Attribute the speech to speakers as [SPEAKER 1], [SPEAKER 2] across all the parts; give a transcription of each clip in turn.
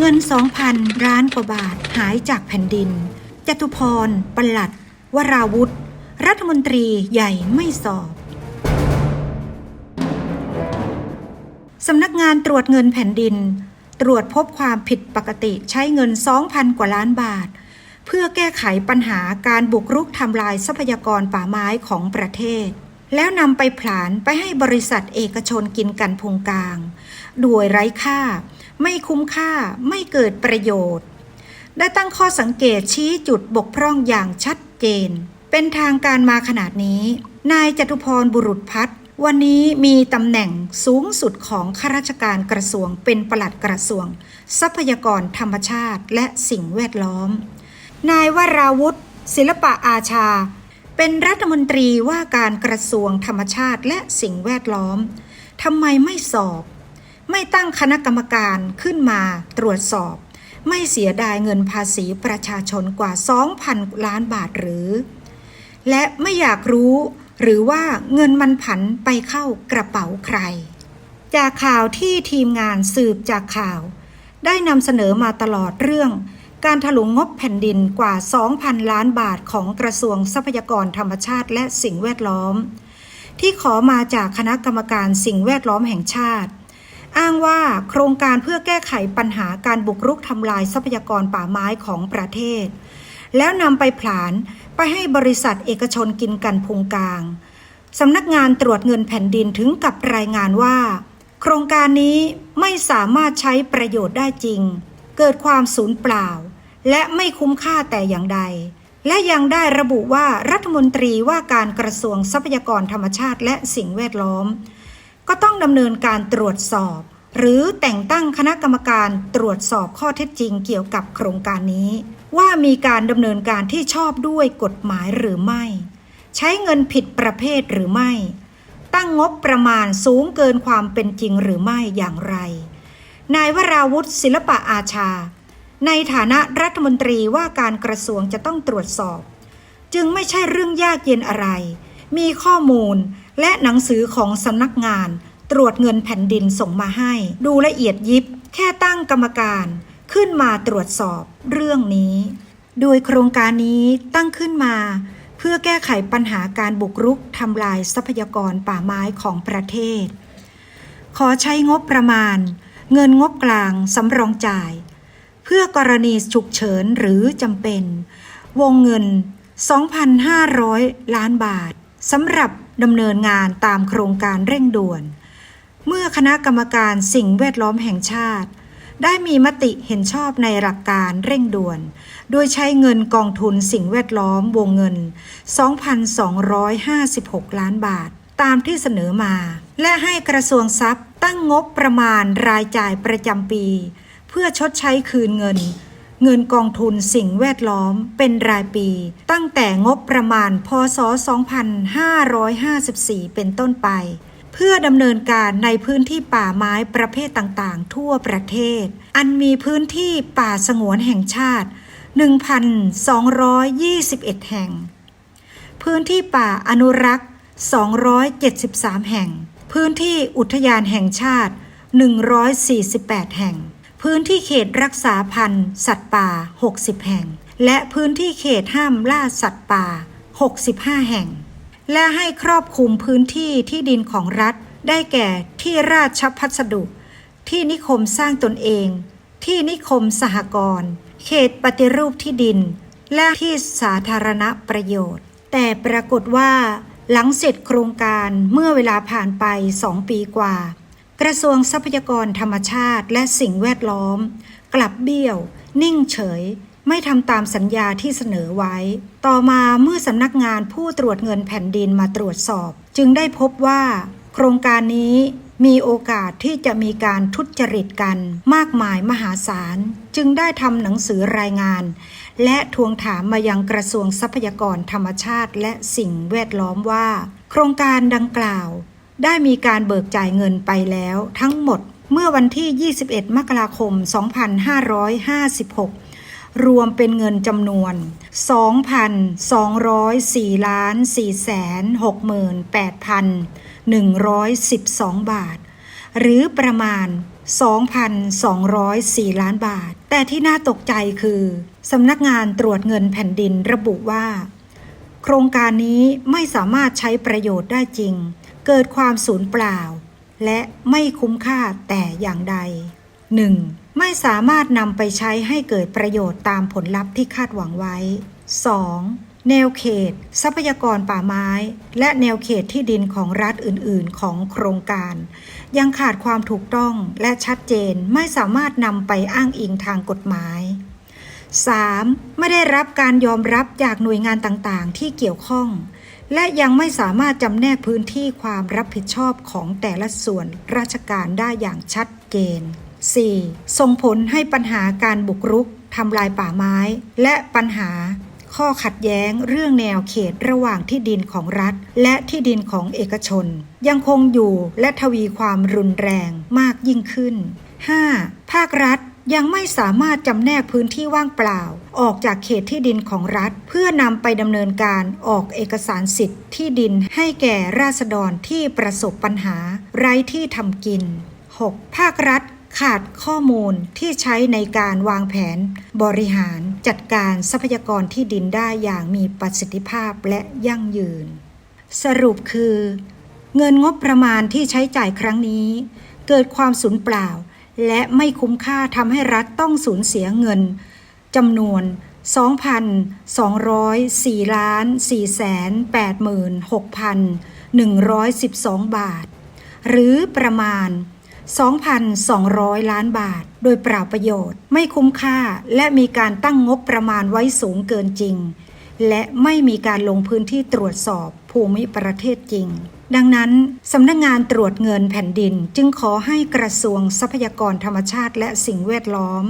[SPEAKER 1] เงิน2,000ล้านกว่าบาทหายจากแผ่นดิน จตุพรปลัด วราวุธ รัฐมนตรีใหญ่ไม่สอบ สำนักงานตรวจเงินแผ่นดิน ตรวจพบความผิดปกติใช้เงิน 2,000 กว่าล้านบาท เพื่อแก้ไขปัญหาการบุกรุกทำลายทรัพยากรป่าไม้ของประเทศแล้วนำไปผลาญไปให้บริษัทเอกชนกินกันพุงกลาง โดยไร้ค่า ไม่คุ้มค่าไม่เกิดประโยชน์ ได้ตั้งข้อสังเกตชี้จุดบกพร่องอย่างชัดเจน เป็นทางการมาขนาดนี้ นายจตุพรบุรุษพัฒน์วันนี้มีตำแหน่งสูงสุดของข้าราชการกระทรวงเป็นปลัดกระทรวง ทรัพยากรธรรมชาติและสิ่งแวดล้อม นายวราวุธศิลปะอาชา เป็นรัฐมนตรีว่าการกระทรวงธรรมชาติและสิ่งแวดล้อมทำไมไม่สอบ ไม่ตั้งคณะกรรมการขึ้นมาตรวจสอบ ไม่เสียดายเงินภาษีประชาชนกว่า 2,000 ล้านบาทหรือ และไม่อยากรู้หรือว่าเงินมันผันไปเข้ากระเป๋าใคร จากข่าวที่ทีมงานสืบจากข่าว ได้นำเสนอมาตลอดเรื่อง การถลุงงบแผ่นดินกว่า 2,000 ล้านบาทของกระทรวงทรัพยากรธรรมชาติและสิ่งแวดล้อม ที่ขอมาจากคณะกรรมการสิ่งแวดล้อมแห่งชาติ อ้างว่าโครงการเพื่อแก้ไขปัญหาการบุกรุกทำลายทรัพยากรป่าไม้ของประเทศ แล้วนำไปผลาญไปให้บริษัทเอกชนกินกันพุงกลางสำนักงานตรวจเงินแผ่นดินถึงกับรายงานว่า โครงการนี้ไม่สามารถใช้ประโยชน์ได้จริง เกิดความสูญเปล่า และไม่คุ้มค่าแต่อย่างใด และยังได้ระบุว่ารัฐมนตรีว่าการกระทรวงทรัพยากรธรรมชาติและสิ่งแวดล้อม ก็ต้องดำเนินการตรวจสอบ หรือแต่งตั้งคณะกรรมการตรวจสอบข้อเท็จจริงเกี่ยวกับโครงการนี้ ว่ามีการดำเนินการที่ชอบด้วยกฎหมายหรือไม่ ใช้เงินผิดประเภทหรือไม่ ตั้งงบประมาณสูงเกินความเป็นจริงหรือไม่อย่างไร นายวราวุธศิลปะอาชา ในฐานะรัฐมนตรีว่าการกระทรวงจะต้องตรวจสอบ จึงไม่ใช่เรื่องยากเย็นอะไร มีข้อมูล และหนังสือของสำนักงาน ตรวจเงินแผ่นดินส่งมาให้ ดูละเอียดยิบ แค่ตั้งกรรมการขึ้นมาตรวจสอบเรื่องนี้ โดยโครงการนี้ตั้งขึ้นมา เพื่อแก้ไขปัญหาการบุกรุกทำลายทรัพยากรป่าไม้ของประเทศ ขอใช้งบประมาณ เงินงบกลางสำรองจ่าย เพื่อกรณีฉุกเฉินหรือจำเป็น วงเงิน 2,500 ล้านบาทสำหรับ ดำเนินงานตามโครงการเร่งด่วน เมื่อคณะกรรมการสิ่งแวดล้อมแห่งชาติ ได้มีมติเห็นชอบในหลักการเร่งด่วน โดยใช้เงินกองทุนสิ่งแวดล้อมวงเงิน 2,256 ล้านบาท ตามที่เสนอมา และให้กระทรวงทรัพย์ตั้งงบประมาณรายจ่ายประจำปี เพื่อชดใช้คืนเงิน เงินกองทุนสิ่งแวดล้อมเป็นรายปี ตั้งแต่งบประมาณพศ 2554 เป็นต้นไป เพื่อดำเนินการในพื้นที่ป่าไม้ประเภทต่างๆ ทั่วประเทศ อันมีพื้นที่ป่าสงวนแห่งชาติ 1,221 แห่ง พื้นที่ป่าอนุรักษ์ 273 แห่ง พื้นที่อุทยานแห่งชาติ 148 แห่ง พื้นที่เขตรักษาพันธุ์สัตว์ป่า 60 แห่ง และพื้นที่เขตห้ามล่าสัตว์ป่า 65 แห่ง และให้ครอบคลุมพื้นที่ที่ดินของรัฐ ได้แก่ที่ราชพัสดุ ที่นิคมสร้างตนเอง ที่นิคมสหกรณ์ เขตปฏิรูปที่ดิน และที่สาธารณประโยชน์ แต่ปรากฏว่าหลังเสร็จโครงการเมื่อเวลาผ่านไปสองปีกว่า กระทรวงทรัพยากรธรรมชาติและสิ่งแวดล้อม กลับเบี้ยว นิ่งเฉย ไม่ทำตามสัญญาที่เสนอไว้ ต่อมาเมื่อสำนักงานผู้ตรวจเงินแผ่นดินมาตรวจสอบ จึงได้พบว่า โครงการนี้มีโอกาสที่จะมีการทุจริตกัน มากมายมหาศาล จึงได้ทำหนังสือรายงาน และทวงถามมายังกระทรวงทรัพยากรธรรมชาติและสิ่งแวดล้อมว่า โครงการดังกล่าว ได้มีการเบิกจ่ายเงินไปแล้วทั้งหมดเมื่อวันที่ 21 มกราคม 2556 รวมเป็นเงินจำนวน 2,204ล้าน468,112 บาท หรือประมาณ 2,204 ล้านบาท แต่ที่น่าตกใจคือสำนักงานตรวจเงินแผ่นดินระบุว่า โครงการนี้ไม่สามารถใช้ประโยชน์ได้จริง เกิดความสูญเปล่า และไม่คุ้มค่าแต่อย่างใด 1. ไม่สามารถนำไปใช้ให้เกิดประโยชน์ตามผลลัพธ์ที่คาดหวังไว้ 2. แนวเขต ทรัพยากรป่าไม้ และแนวเขตที่ดินของรัฐอื่น ๆ ของโครงการ ยังขาดความถูกต้องและชัดเจนไม่สามารถนำไปอ้างอิงทางกฎหมาย 3. ไม่ได้รับการยอมรับจากหน่วยงานต่างๆ ที่เกี่ยวข้อง และยังไม่สามารถจำแนกพื้นที่ความรับผิดชอบของแต่ละส่วนราชการได้อย่างชัดเจน 4. ส่งผลให้ปัญหาการบุกรุกทำลายป่าไม้ และปัญหาข้อขัดแย้งเรื่องแนวเขตระหว่างที่ดินของรัฐ และที่ดินของเอกชน ยังคงอยู่และทวีความรุนแรงมากยิ่งขึ้น 5. ภาครัฐ ยังไม่สามารถจำแนกพื้นที่ว่างเปล่า ออกจากเขตที่ดินของรัฐ เพื่อนำไปดำเนินการออกเอกสารสิทธิ์ที่ดินให้แก่ราษฎรที่ประสบปัญหา ไร้ที่ทำกิน 6. ภาครัฐขาดข้อมูลที่ใช้ในการวางแผน บริหารจัดการทรัพยากรที่ดินได้อย่างมีประสิทธิภาพและยั่งยืน สรุปคือ เงินงบประมาณที่ใช้จ่ายครั้งนี้ เกิดความสูญเปล่า และไม่คุ้มค่าทำให้รัฐต้องสูญเสียเงินจำนวน 2,204ล้าน486,112 บาท หรือประมาณ 2,200 ล้านบาท โดยเปล่าประโยชน์ ไม่คุ้มค่าและมีการตั้งงบประมาณไว้สูงเกินจริง และไม่มีการลงพื้นที่ตรวจสอบภูมิประเทศจริง ดังนั้นสำนักงงานตรวจเงินแผ่นดินจึงขอให้กระทรวงทรัพยากรธรรมชาติและสิ่งแวดล้อม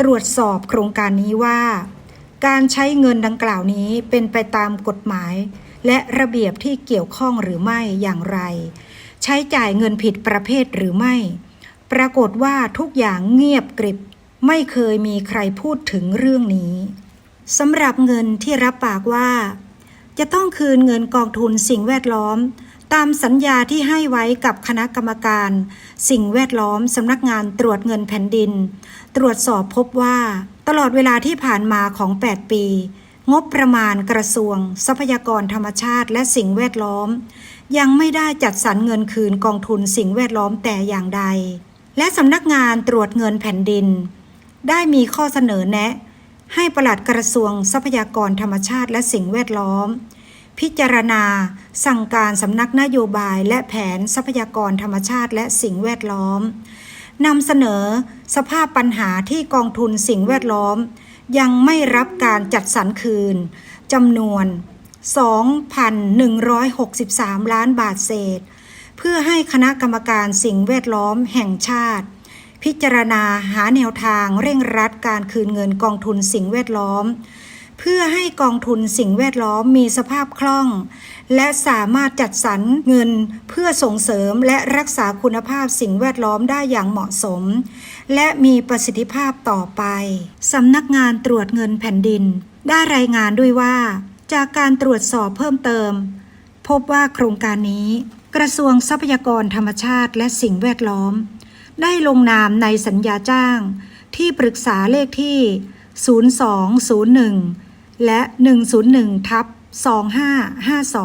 [SPEAKER 1] ตรวจสอบโครงการนี้ว่า การใช้เงินดังกล่าวนี้เป็นไปตามกฎหมาย และระเบียบที่เกี่ยวข้องหรือไม่อย่างไร ใช้จ่ายเงินผิดประเภทหรือไม่ ปรากฏว่าทุกอย่างเงียบกริบ ไม่เคยมีใครพูดถึงเรื่องนี้สำหรับเงินที่รับปากว่า จะต้องคืนเงินกองทุนสิ่งแวดล้อม ตามสัญญาที่ให้ไว้กับคณะกรรมการ สิ่งแวดล้อมสำนักงานตรวจเงินแผ่นดิน ตรวจสอบพบว่า ตลอดเวลาที่ผ่านมาของ 8 ปี งบประมาณกระทรวง ทรัพยากรธรรมชาติและสิ่งแวดล้อม ยังไม่ได้จัดสรรเงินคืนกองทุนสิ่งแวดล้อมแต่อย่างใด และสำนักงานตรวจเงินแผ่นดิน ได้มีข้อเสนอแนะ ให้ปลัดกระทรวงทรัพยากรธรรมชาติและสิ่งแวดล้อม พิจารณา สั่งการสำนักนโยบายและแผนทรัพยากรธรรมชาติและสิ่งแวดล้อมนำเสนอสภาพปัญหาที่กองทุนสิ่งแวดล้อม ยังไม่รับการจัดสรรคืนจำนวน 2,163 ล้านบาทเศษ เพื่อให้คณะกรรมการสิ่งแวดล้อมแห่งชาติ พิจารณาหาแนวทางเร่งรัดการคืนเงินกองทุนสิ่งแวดล้อม เพื่อให้กองทุนสิ่งแวดล้อมมีสภาพคล่อง และสามารถจัดสรรเงินเพื่อส่งเสริมและรักษาคุณภาพสิ่งแวดล้อมได้อย่างเหมาะสม และมีประสิทธิภาพต่อไปสำนักงานตรวจเงินแผ่นดิน ได้รายงานด้วยว่า จากการตรวจสอบเพิ่มเติม พบว่าโครงการนี้ กระทรวงทรัพยากรธรรมชาติและสิ่งแวดล้อม ได้ลงนามในสัญญาจ้าง ที่ปรึกษาเลขที่ 0201 และ 101ทับ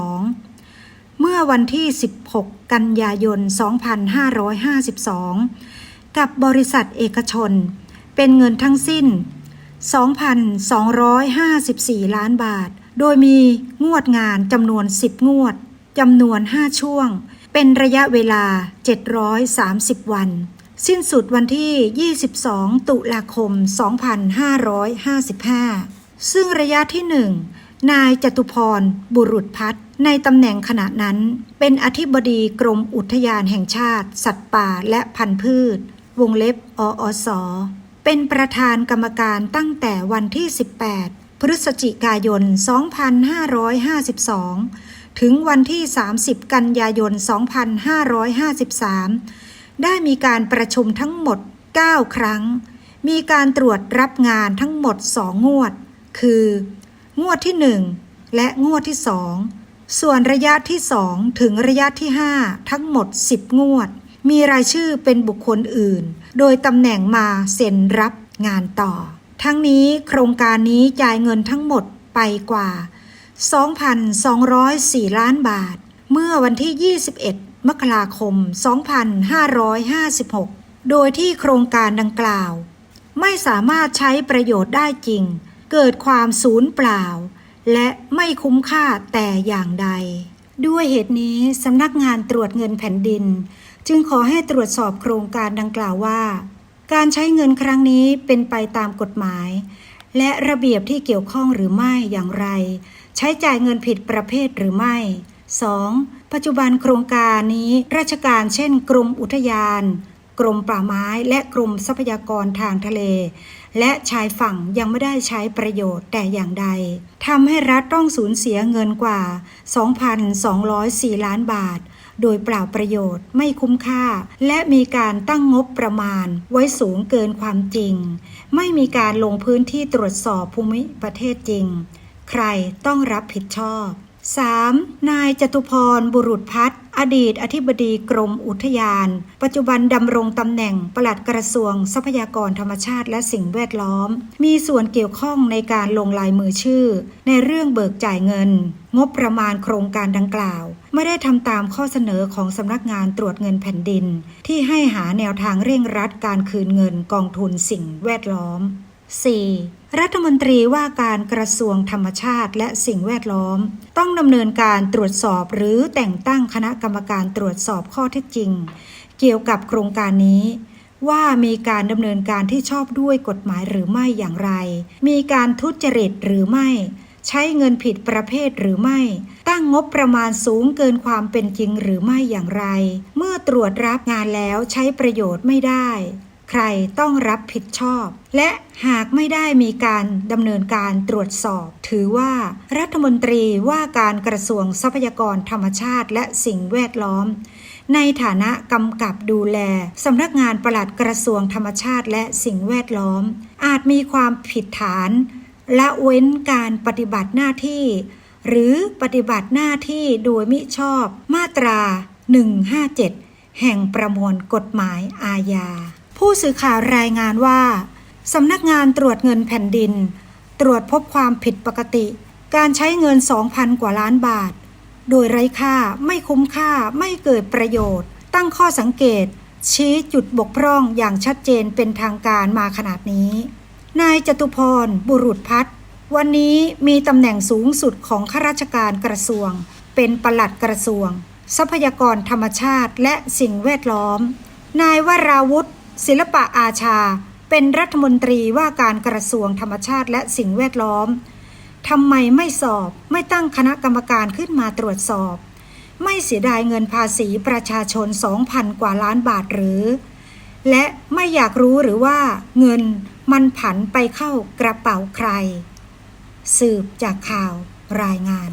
[SPEAKER 1] 2552 เมื่อวันที่ 16 กันยายน 2552 กับบริษัทเอกชน เป็นเงินทั้งสิ้น 2,254 ล้านบาท โดยมีงวดงานจำนวน 10 งวดจำนวน 5 ช่วง เป็นระยะเวลา 730 วัน สิ้นสุดวันที่ 22 ตุลาคม 2555 ซึ่งระยะที่1นายจตุพร บุรุษพัฒน์ในตำแหน่งขณะนั้น เป็นอธิบดีกรมอุทยานแห่งชาติ สัตว์ป่าและพันธุ์พืช วงเล็บออสเป็นประธานกรรมการตั้งแต่วันที่ 18 พฤศจิกายน 2552 ถึงวันที่ 30 กันยายน 2553 ได้มีการประชุมทั้งหมด 9 ครั้ง มีการตรวจรับงานทั้งหมด 2 งวด คือ งวดที่ 1 และงวดที่ 2 ส่วนระยะที่ 2 ถึงระยะที่ 5 ทั้งหมด 10 งวด มีรายชื่อเป็นบุคคลอื่น โดยตำแหน่งมาเซ็นรับงานต่อ ทั้งนี้โครงการนี้จ่ายเงินทั้งหมดไปกว่า 2,204 ล้านบาท เมื่อวันที่ 21 มกราคม 2556 โดยที่โครงการดังกล่าว ไม่สามารถใช้ประโยชน์ได้จริง เกิดความสูญเปล่า และไม่คุ้มค่าแต่อย่างใด ด้วยเหตุนี้สำนักงานตรวจเงินแผ่นดิน จึงขอให้ตรวจสอบโครงการดังกล่าวว่า การใช้เงินครั้งนี้เป็นไปตามกฎหมาย และระเบียบที่เกี่ยวข้องหรือไม่อย่างไร ใช้จ่ายเงินผิดประเภทหรือไม่ 2. ปัจจุบันโครงการนี้ราชการเช่น กรมอุทยาน กรมป่าไม้และกรมทรัพยากรทางทะเล และชายฝั่งยังไม่ได้ใช้ประโยชน์แต่อย่างใดทำให้รัฐต้องสูญเสียเงินกว่า 2,204 ล้านบาท โดยเปล่าประโยชน์ไม่คุ้มค่า และมีการตั้งงบประมาณไว้สูงเกินความจริง ไม่มีการลงพื้นที่ตรวจสอบภูมิประเทศจริง ใครต้องรับผิดชอบ 3. นายจตุพร บุรุษพัฒน์อดีตอธิบดีกรมอุทยาน ปัจจุบันดำรงตำแหน่งปลัดกระทรวงทรัพยากรธรรมชาติและสิ่งแวดล้อม มีส่วนเกี่ยวข้องในการลงลายมือชื่อ ในเรื่องเบิกจ่ายเงิน งบประมาณโครงการดังกล่าว ไม่ได้ทำตามข้อเสนอของสำนักงานตรวจเงินแผ่นดิน ที่ให้หาแนวทางเร่งรัดการคืนเงินกองทุนสิ่งแวดล้อม 4. รัฐมนตรีว่าการกระทรวงธรรมชาติและสิ่งแวดล้อม ต้องดำเนินการตรวจสอบหรือแต่งตั้งคณะกรรมการตรวจสอบข้อเท็จจริง เกี่ยวกับโครงการนี้ ว่ามีการดำเนินการที่ชอบด้วยกฎหมายหรือไม่อย่างไร มีการทุจริตหรือไม่ ใช้เงินผิดประเภทหรือไม่ ตั้งงบประมาณสูงเกินความเป็นจริงหรือไม่อย่างไร เมื่อตรวจรับงานแล้วใช้ประโยชน์ไม่ได้ ใครต้องรับผิดชอบ และหากไม่ได้มีการดำเนินการตรวจสอบ ถือว่ารัฐมนตรีว่าการกระทรวงทรัพยากรธรรมชาติและสิ่งแวดล้อม ในฐานะกำกับดูแลสำนักงานปลัดกระทรวงธรรมชาติและสิ่งแวดล้อม อาจมีความผิดฐาน ละเว้นการปฏิบัติหน้าที่ หรือปฏิบัติหน้าที่โดยมิชอบมาตรา 157 แห่งประมวลกฎหมายอาญา ผู้สื่อข่าวรายงานว่าสำนักงานตรวจเงินแผ่นดิน ตรวจพบความผิดปกติ การใช้เงิน 2,000 กว่าล้านบาท โดยไร้ค่าไม่คุ้มค่าไม่เกิดประโยชน์ ตั้งข้อสังเกต ชี้จุดบกพร่องอย่างชัดเจนเป็นทางการมาขนาดนี้ นายจตุพร บุรุษพัฒน์วันนี้มีตำแหน่งสูงสุดของข้าราชการกระทรวง เป็นปลัดกระทรวง ทรัพยากรธรรมชาติและสิ่งแวดล้อม นายวราวุธ ศิลปะอาชา เป็นรัฐมนตรีว่าการกระทรวงธรรมชาติและสิ่งแวดล้อมทำไมไม่สอบไม่ตั้งคณะกรรมการขึ้นมาตรวจสอบ ไม่เสียดายเงินภาษีประชาชน 2,000 กว่าล้านบาทหรือ และไม่อยากรู้หรือว่าเงินมันผันไปเข้ากระเป๋าใคร สืบจากข่าวรายงาน